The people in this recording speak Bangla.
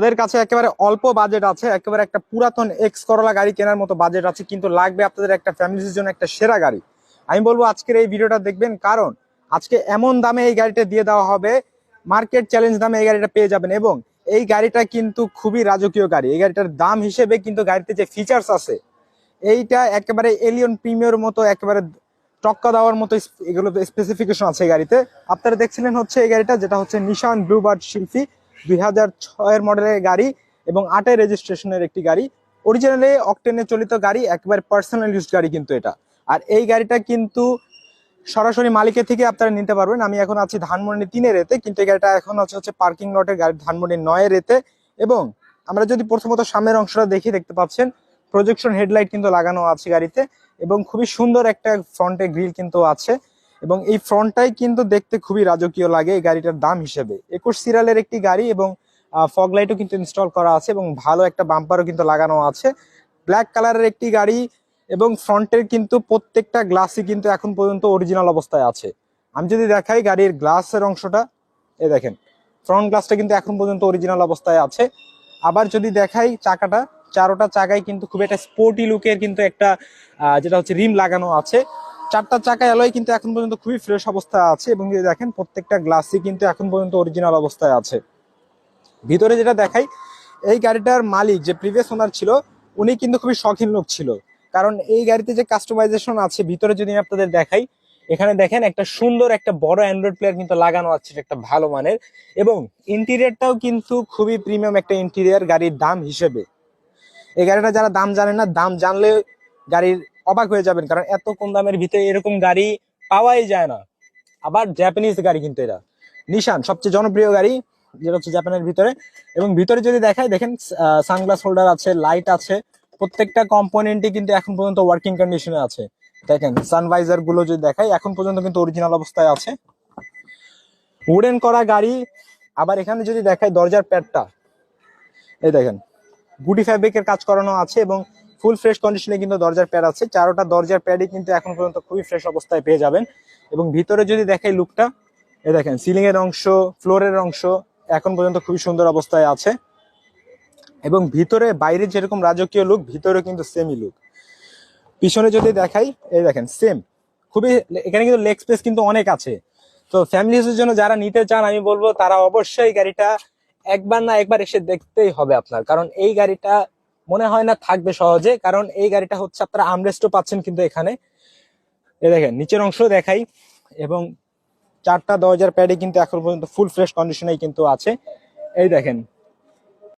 তাদের কাছে একেবারে অল্প বাজেট আছে, একেবারে একটা পুরাতন এক্স করলা গাড়ি কেনার মতো বাজেট আছে, কিন্তু লাগবে আপনাদের একটা ফ্যামিলির জন্য একটা সেরা গাড়ি। আমি বলব আজকের এই ভিডিওটা দেখবেন, কারণ আজকে এমন দামে এই গাড়িটা দিয়ে দেওয়া হবে মার্কেট চ্যালেঞ্জ দামে এই গাড়িটা পেয়ে যাবেন এবং এই গাড়িটা কিন্তু খুবই রাজকীয় গাড়ি। এই গাড়িটার দাম হিসেবে কিন্তু গাড়িতে যে ফিচার্স আছে, এইটা একেবারে এলিয়ন প্রিমিয়র মতো, একেবারে টক্কা দেওয়ার মতো এগুলো স্পেসিফিকেশন আছে এই গাড়িতে। আপনারা দেখছিলেন হচ্ছে এই গাড়িটা, যেটা হচ্ছে নিশান ব্লুবার্ড শিল্পী দুই হাজার ছয়ের মডেলের গাড়ি এবং আটের রেজিস্ট্রেশনের একটি গাড়ি। অরিজিনালি অকটেনে চলিত গাড়ি, একবার পার্সোনাল ইউজ গাড়ি কিন্তু এটা। আর এই গাড়িটা কিন্তু সরাসরি মালিকের থেকে আপনারা নিতে পারবেন। আমি এখন আছি ধানমন্ডি তিনের রেতে, কিন্তু এই গাড়িটা এখন হচ্ছে হচ্ছে পার্কিং লটের গাড়ি, ধানমন্ডি নয়ের রেতে। এবং আমরা যদি প্রথমত সামনের অংশটা দেখি, দেখতে পাচ্ছেন প্রজেকশন হেডলাইট কিন্তু লাগানো আছে গাড়িতে এবং খুবই সুন্দর একটা ফ্রন্টে গ্রিল কিন্তু আছে। এবং এই ফ্রন্টটাই কিন্তু দেখতে খুবই রাজকীয় লাগে এই গাড়িটার দাম হিসেবে। একুশ সিরিয়ালের একটি গাড়ি এবং ফগ লাইটও কিন্তু ইনস্টল করা আছে এবং ভালো একটা বাম্পারও কিন্তু লাগানো আছে। ব্ল্যাক কালারের একটি গাড়ি এবং ফ্রন্টের কিন্তু প্রত্যেকটা গ্লাসই কিন্তু এখন পর্যন্ত অরিজিনাল অবস্থায় আছে। আমি যদি দেখাই গাড়ির গ্লাসের অংশটা, এ দেখেন ফ্রন্ট গ্লাসটা কিন্তু এখন পর্যন্ত অরিজিনাল অবস্থায় আছে। আবার যদি দেখাই চাকাটা, চারোটা চাকায় কিন্তু খুব একটা স্পোর্টি লুকের কিন্তু একটা যেটা হচ্ছে রিম লাগানো আছে। চারটা চাকা অ্যালয় কিন্তু এখন পর্যন্ত খুবই ফ্রেশ অবস্থায় আছে এবং যদি দেখেন, প্রত্যেকটা গ্লাসই কিন্তু এখন পর্যন্ত অরিজিনাল অবস্থায় আছে। ভিতরে যেটা দেখাই, এই গাড়িটার মালিক যে প্রিভিয়াস ওনার ছিল, উনি কিন্তু খুবই শখিন লোক ছিল। কারণ এই গাড়িতে যে কাস্টমাইজেশন আছে, ভিতরে যদি আমি আপনাদের দেখাই, এখানে দেখেন একটা সুন্দর একটা বড় অ্যান্ড্রয়েড প্লেয়ার কিন্তু লাগানো আছে একটা ভালো মানের। এবং ইন্টেরিয়রটাও কিন্তু খুবই প্রিমিয়াম একটা ইন্টেরিয়র গাড়ির দাম হিসেবে। এই গাড়িটা যারা দাম জানে না, দাম জানলে গাড়ির অবাক হয়ে যাবেন, কারণ এত কম দামের ভিতরে এরকম গাড়ি পাওয়াই যায় না। আবার জাপানিজ গাড়ি কিন্তু এটা নিশান সবচেয়ে জনপ্রিয় গাড়ি, যেটা হচ্ছে জাপানের ভিতরে। এবং ভিতরে যদি দেখায় দেখেন সানগ্লাস হোল্ডার আছে লাইট আছে, প্রত্যেকটা কম্পোনেন্টই কিন্তু এখন পর্যন্ত ওয়ার্কিং কন্ডিশনে আছে। দেখেন সানভাইজারগুলো যদি দেখাই, এখন পর্যন্ত কিন্তু অরিজিনাল অবস্থায় আছে। উডেন করা গাড়ি, আবার এখানে যদি দেখায় দরজার প্যাডটা এই দেখেন, গুটি ফ্যাব্রিকের কাজ করানো আছে এবং ফুল ফ্রেশ কন্ডিশনে কিন্তু দরজার প্যাড আছে। চারোটা দরজার প্যাডই কিন্তু এখন পর্যন্ত খুবই ফ্রেশ অবস্থায় পেয়ে যাবেন। এবং ভিতরে যদি দেখাই লুকটা এ দেখেন সিলিং এর অংশ ফ্লোরের অংশ এখন পর্যন্ত খুবই সুন্দর অবস্থায় আছে। এবং ভিতরে বাইরে যেরকম রাজকীয় লুক ভিতরে কিন্তু সেমই লুক পিছনে যদি দেখাই, এই দেখেন সেম খুবই এখানে কিন্তু লেগ স্পেস কিন্তু অনেক আছে। তো ফ্যামিলি ইউজের জন্য যারা নিতে চান, আমি বলব তারা অবশ্যই গাড়িটা একবার না একবার এসে দেখতেই হবে আপনার। কারণ এই গাড়িটা মনে হয় না থাকবে সহজে, কারণ এই গাড়িটা হচ্ছে আপনারা আমরেস্টও পাচ্ছেন কিন্তু এখানে। এই দেখেন, নিচের অংশ দেখাই, এবং চারটা দরজার প্যাডে কিন্তু এখন পর্যন্ত ফুল ফ্রেশ কন্ডিশনেই কিন্তু আছে। এই দেখেন